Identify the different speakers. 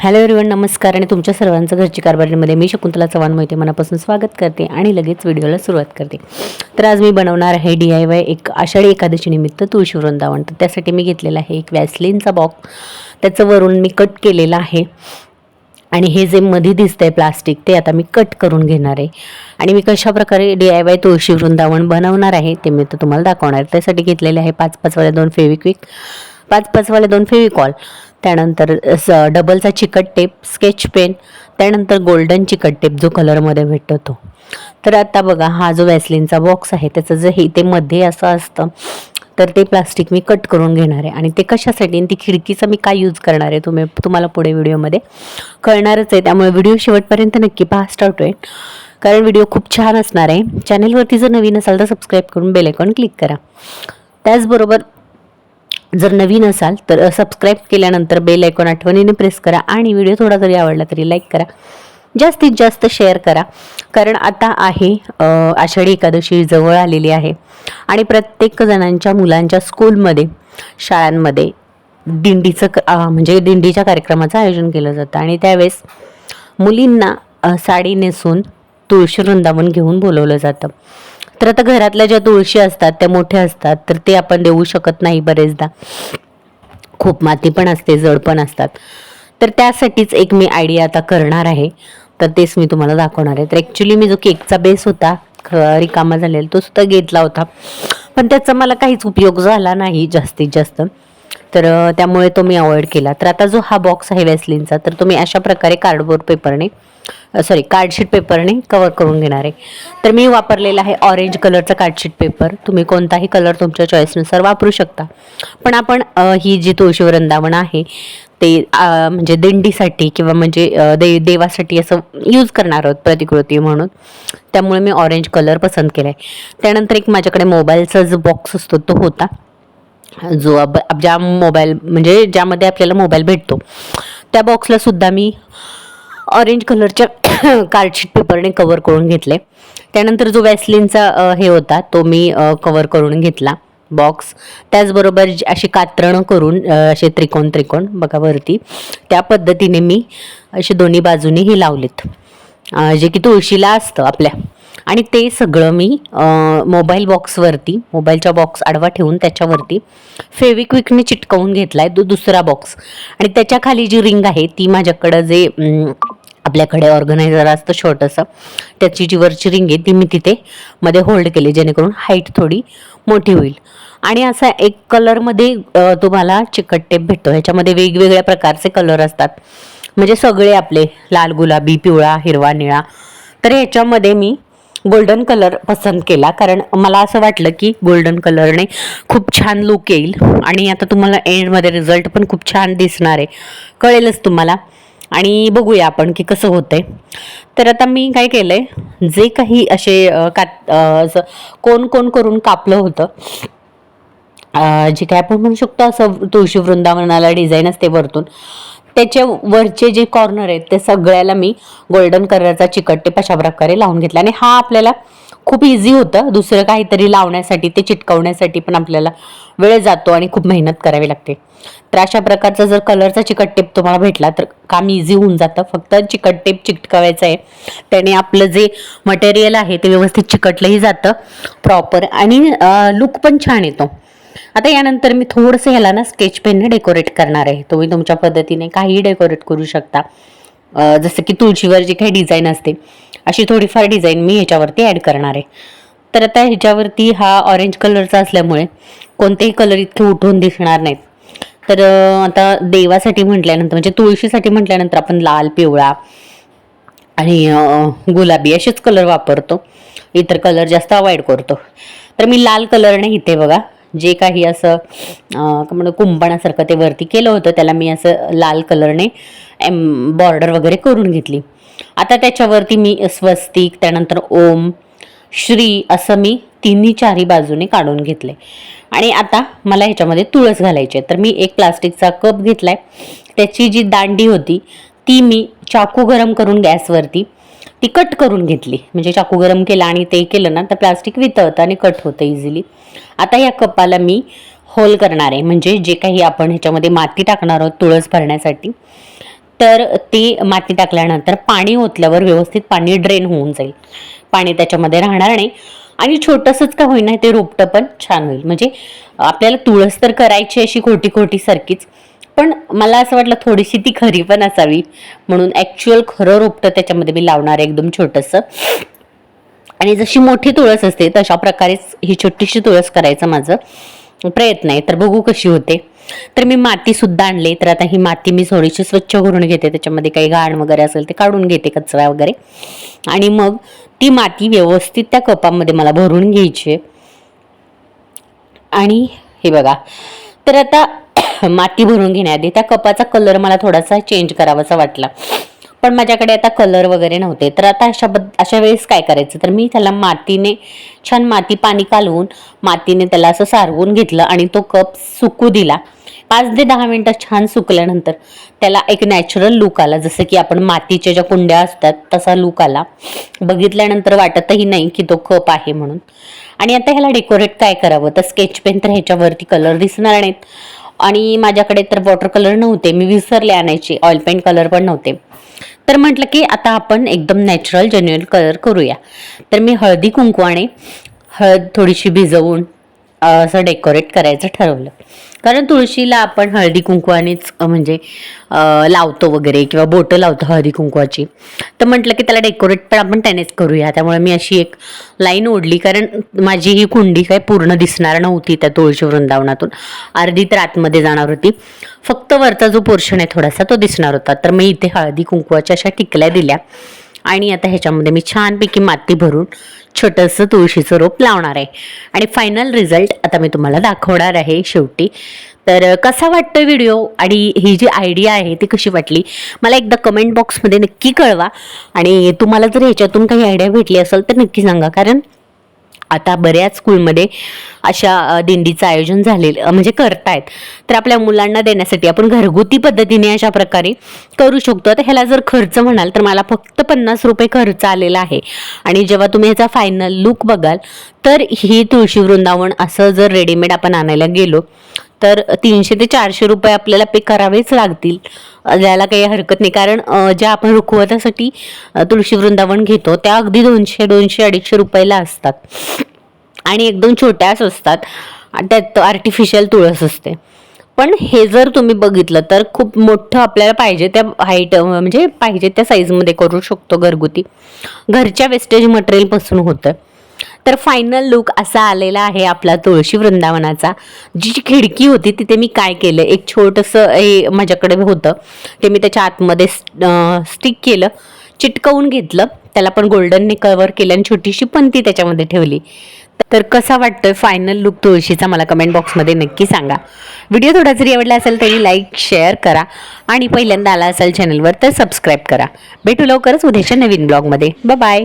Speaker 1: Hello everyone नमस्कार आणि तुमच्या सर्वांचं घरची कारभारीमध्ये मी शकुंतला चव्हाण मोहिते मनापासून स्वागत करते आणि लगेच व्हिडिओला सुरुवात करते. तर आज मी बनवणार आहे डी आय वाय एक आषाढी एकादशी निमित्त तुळशी वृंदावन. तर त्यासाठी मी घेतलेला आहे एक वॅसलिनचा बॉक्स त्याचं वरून मी कट केलेलं आहे. आणि हे जे मध्ये दिसतं आहे प्लास्टिक ते आता मी कट करून घेणार आहे. आणि मी कशा प्रकारे डी आय वाय तुळशी वृंदावन बनवणार आहे ते मी तर तुम्हाला दाखवणार त्यासाठी घेतलेले आहे पाच पाचवाले दोन फेविक्विक. पाच पाचवाले दोन फेविकॉल. त्यानंतर स डबलचा चिकट टेप स्केच पेन त्यानंतर गोल्डन चिकट टेप जो कलरमध्ये भेटतो. तो तर आता बघा हा जो वॅसलिनचा बॉक्स आहे त्याचं जे हे ते मध्ये असं असतं तर ते प्लास्टिक मी कट करून घेणार आहे. आणि ते कशासाठी? आणि ती खिडकीचा मी काय यूज करणार आहे तुम्ही तुम्हाला पुढे व्हिडिओमध्ये कळणारच आहे. त्यामुळे व्हिडिओ शेवटपर्यंत नक्की पहा स्टार्ट होईल. कारण व्हिडिओ खूप छान असणार आहे. चॅनलवरती जर नवीन असाल तर सबस्क्राईब करून बेल क्लिक करा. त्याचबरोबर जर नवीन असाल तर सबस्क्राईब केल्यानंतर बेल आयकॉन आठवणीने प्रेस करा आणि व्हिडिओ थोडा जरी आवडला तरी लाईक करा. जास्तीत जास्त शेअर करा. कारण आता आहे आषाढी एकादशी जवळ आलेली आहे आणि प्रत्येक जणांच्या मुलांच्या स्कूलमध्ये शाळांमध्ये दिंडीचं क- म्हणजे दिंडीच्या कार्यक्रमाचं आयोजन केलं जातं आणि त्यावेळेस मुलींना साडी नेसून तुळशी वृंदावन घेऊन बोलवलं जातं. तर आता घरातल्या ज्या तुळशी असतात त्या मोठ्या असतात तर ते आपण देऊ शकत नाही बरेचदा. खूप माती पण असते जड पण असतात. तर त्यासाठीच एक मी आयडिया आता करणार आहे. तर तेच मी तुम्हाला दाखवणार आहे. तर ॲक्च्युली मी जो केकचा बेस होता ख- रिकामा झालेला तो सुद्धा घेतला होता. पण त्याचा मला काहीच उपयोग झाला नाही जास्तीत जास्त. तर त्यामुळे तो मी अवॉइड केला. तर आता जो हा बॉक्स आहे वॅसलिनचा तर तुम्ही अशा प्रकारे कार्डबोर्ड पेपरने सॉरी कार्डशीट पेपरने कवर करून घेणार आहे. तर मी वापरलेला आहे ऑरेंज कलरचा कार्डशीट पेपर तुम्ही कोणताही कलर तुमच्या चॉईसनुसार वापरू शकता. पण आपण ही जी तुळशी वृंदावन आहे ते म्हणजे दिंडीसाठी किंवा म्हणजे दे देवासाठी असं यूज करणार आहोत प्रतिकृती म्हणून. त्यामुळे मी ऑरेंज कलर पसंत केला आहे त्यानंतर एक माझ्याकडे मोबाईलचा जो बॉक्स असतो तो होता. जो अब अब- ज्या मोबाईल म्हणजे ज्यामध्ये आपल्याला मोबाईल भेटतो. त्या बॉक्सला सुद्धा मी ऑरेंज कलरच्या कार्डशीट पेपरने कवर करून घेतले. त्यानंतर जो वॅसलिनचा हे होता तो मी कवर करून घेतला बॉक्स त्याचबरोबर जी- अशी कात्रणं करून असे त्रिकोण त्रिकोण बघा वरती. त्या पद्धतीने मी असे दोन्ही बाजूने हे लावलेत. जे की तुळशीला असतं आपल्या. आणि ते सगळं मी मोबाईल बॉक्सवरती मोबाईलच्या बॉक्स आडवा ठेवून त्याच्यावरती फेविक्विकने चिटकवून घेतला आहे तो दुसरा बॉक्स आणि त्याच्याखाली जी रिंग आहे ती माझ्याकडं जे आपल्याकडे ऑर्गनायझर असतं छोटंसं त्याची जी वरची रिंग आहे ती मी तिथे मध्ये होल्ड केली जेणेकरून हाईट थोडी मोठी होईल. आणि असा एक कलरमध्ये तुम्हाला चिकट टेप भेटतो. ह्याच्यामध्ये वेगवेगळ्या प्रकारचे कलर असतात. म्हणजे सगळे आपले लाल गुलाबी पिवळा हिरवा निळा. तर ह्याच्यामध्ये मी गोल्डन कलर पसंत केला. कारण मला असं वाटलं की गोल्डन कलरने खूप छान लुक येईल. आणि आता तुम्हाला एंडमध्ये रिझल्ट पण खूप छान दिसणार आहे. कळेलच तुम्हाला. आणि बघूया आपण की कसं होतंय. तर आता मी काय केलं आहे जे काही असे कात असं कोण कोण करून कापलं होतं जे काय आपण म्हणू शकतो असं तुळशी वृंदावनाला डिझाईन असते वरतून त्याच्या वरचे जे कॉर्नर आहेत ते सगळ्याला मी गोल्डन कलरचा चिकट टेप अशा प्रकारे लावून घेतला. आणि हा आपल्याला खूप इझी होतं. दुसरं काहीतरी लावण्यासाठी ते चिटकवण्यासाठी पण आपल्याला वेळ जातो आणि खूप मेहनत करावी लागते. तर अशा प्रकारचा जर कलरचा चिकट टेप तुम्हाला भेटला तर काम इझी होऊन जातं. फक्त चिकट टेप चिटकवायचं आहे. त्याने आपलं जे मटेरियल आहे ते व्यवस्थित चिकटलंही जातं प्रॉपर आणि लुक पण छान येतो. आता यानंतर मी थोडंसं ह्याला ना स्केच पेनने डेकोरेट करणार आहे. तुम्ही तुमच्या पद्धतीने काहीही डेकोरेट करू शकता. जसं की तुळशीवर जी काही डिझाईन असते अशी थोडीफार डिझाईन मी ह्याच्यावरती ॲड करणार आहे. तर आता ह्याच्यावरती हा ऑरेंज कलरचा असल्यामुळे कोणतेही कलर इतके उठून दिसणार नाहीत. तर आता देवासाठी म्हटल्यानंतर म्हणजे तुळशीसाठी म्हटल्यानंतर आपण लाल पिवळा आणि गुलाबी असेच कलर वापरतो. इतर कलर जास्त अवॉइड करतो. तर मी लाल कलरने इथे बघा. जे काही असं म्हणून कुंपणासारखं ते वरती केलं होतं त्याला मी असं लाल कलरने एम बॉर्डर वगैरे करून घेतली. आता त्याच्यावरती मी स्वस्तिक त्यानंतर ओम श्री असं मी तिन्ही चारही बाजूने काढून घेतले. आणि आता मला ह्याच्यामध्ये तुळस घालायची आहे. तर मी एक प्लास्टिकचा कप घेतला आहे त्याची जी दांडी होती ती मी चाकू गरम करून गॅसवरती ती कट करून घेतली. म्हणजे चाकू गरम केला आणि ते केलं ना तर प्लास्टिक वितळतं आणि कट होतं इझिली आता या कपाला मी होल करणार आहे. म्हणजे जे काही आपण ह्याच्यामध्ये माती टाकणार आहोत तुळस भरण्यासाठी तर ते माती टाकल्यानंतर पाणी ओतल्यावर व्यवस्थित पाणी ड्रेन होऊन जाईल. पाणी त्याच्यामध्ये राहणार नाही. आणि छोटंसंच का होईना ते रोपटं पण छान होईल. म्हणजे आपल्याला तुळस तर करायची अशी खोटी खोटी सारखीच पण मला असं वाटलं थोडीशी ती खरी पण असावी. म्हणून ॲक्च्युअल खरं रोपटं त्याच्यामध्ये मी लावणार आहे एकदम छोटंसं. आणि जशी मोठी तुळस असते तशा प्रकारेच ही छोटीशी तुळस करायचं माझं प्रयत्न आहे. तर बघू कशी होते. तर मी मातीसुद्धा आणली. तर आता ही माती मी थोडीशी स्वच्छ करून घेते. त्याच्यामध्ये काही घाण वगैरे असेल ते काढून घेते कचरा वगैरे. आणि मग ती माती व्यवस्थित त्या कपामध्ये मला भरून घ्यायची आहे. आणि हे बघा. तर आता माती भरून घेण्याआधी त्या कपाचा कलर मला थोडासा चेंज करावासा वाटला. पण माझ्याकडे आता कलर वगैरे नव्हते. तर आता अशा बद अशा वेळेस काय करायचं? तर मी त्याला मातीने छान माती पाणी कालवून मातीने त्याला असं सारवून घेतलं आणि तो कप सुकू दिला. पाच ते दहा मिनटं छान सुकल्यानंतर त्याला एक नॅचरल लुक आला. जसं की आपण मातीच्या ज्या कुंड्या असतात तसा लुक आला. बघितल्यानंतर वाटतही नाही की तो कप आहे म्हणून. आणि आता ह्याला डेकोरेट काय करावं? तर स्केच पेन तर ह्याच्यावरती कलर दिसणार नाहीत. आणि माझ्याकडे तर वॉटर कलर नव्हते. मी विसरले आणायचे. ऑइल पेंट कलर पण नव्हते. तर म्हटलं की आता आपण एकदम नॅचरल जेन्युअल कलर करूया. तर मी हळदी कुंकवाने हळद थोडीशी भिजवून असं डेकोरेट करायचं ठरवलं. कारण तुळशीला आपण हळदी कुंकवानेच म्हणजे लावतो वगैरे किंवा बोटं लावतो हळदी कुंकवाची. तर म्हटलं की त्याला डेकोरेट पण आपण त्यानेच करूया. त्यामुळे मी अशी एक लाईन ओढली. कारण माझी ही कुंडी काय पूर्ण दिसणार नव्हती त्या तुळशी वृंदावनातून. अर्धी तर आतमध्ये जाणार होती. फक्त वरचा जो पोर्शन आहे थोडासा तो दिसणार होता. तर मी इथे हळदी कुंकवाच्या अशा टिकल्या दिल्या. आणि आता ह्याच्यामध्ये मी छानपैकी माती भरून छोटंसं तुळशीचं रोप लावणार आहे. आणि फायनल रिझल्ट आता मी तुम्हाला दाखवणार आहे शेवटी. तर कसा वाटतो व्हिडिओ आणि ही जी आयडिया आहे ती कशी वाटली? मला एकदा कमेंट बॉक्समध्ये नक्की कळवा. आणि तुम्हाला जर ह्याच्यातून काही आयडिया भेटली असेल तर नक्की सांगा. कारण आता बऱ्याच स्कूलमध्ये अशा दिंडीचं आयोजन झालेलं म्हणजे करतायत. तर आपल्या मुलांना देण्यासाठी आपण घरगुती पद्धतीने अशा प्रकारे करू शकतो. आता ह्याला जर खर्च म्हणाल तर मला फक्त पन्नास रुपये खर्च आलेला आहे. आणि जेव्हा तुम्ही ह्याचा फायनल लुक बघाल तर ही तुळशी वृंदावन असं जर रेडीमेड आपण आणायला गेलो तर तीनशे ते चारशे रुपये आपल्याला पे करावेच लागतील. अ, काही हरकत नाही. कारण ज्या आपण रुखवतासाठी तुळशी वृंदावन घेतो त्या अगदी दोनशे दोनशे अडीचशे रुपयाला असतात. आणि एकदम छोट्याच असतात. आणि त्यात आर्टिफिशियल तुळस असते. पण हे जर तुम्ही बघितलं तर खूप मोठं आपल्याला पाहिजे त्या हाईट म्हणजे पाहिजे त्या साईजमध्ये करू शकतो घरगुती. घरच्या वेस्टेज मटेरियलपासून होतं तर फायनल लुक असा आलेला आहे आपला तुळशी वृंदावनाचा. जी जी खिडकी होती तिथे मी काय केलं? एक छोटंसं हे माझ्याकडे होतं. ते मी त्याच्या आतमध्ये स्टिक केलं चिटकवून घेतलं. त्याला पण गोल्डनने कवर केलं आणि छोटीशी पंती त्याच्यामध्ये ठेवली. तर कसा वाटतोय फायनल लुक तुळशीचा? मला कमेंट बॉक्समध्ये नक्की सांगा. व्हिडिओ थोडा जरी आवडला असेल तरी लाईक शेअर करा. आणि पहिल्यांदा आला असेल चॅनलवर तर सबस्क्राईब करा. भेटू लवकरच उद्याच्या नवीन ब्लॉगमध्ये बाय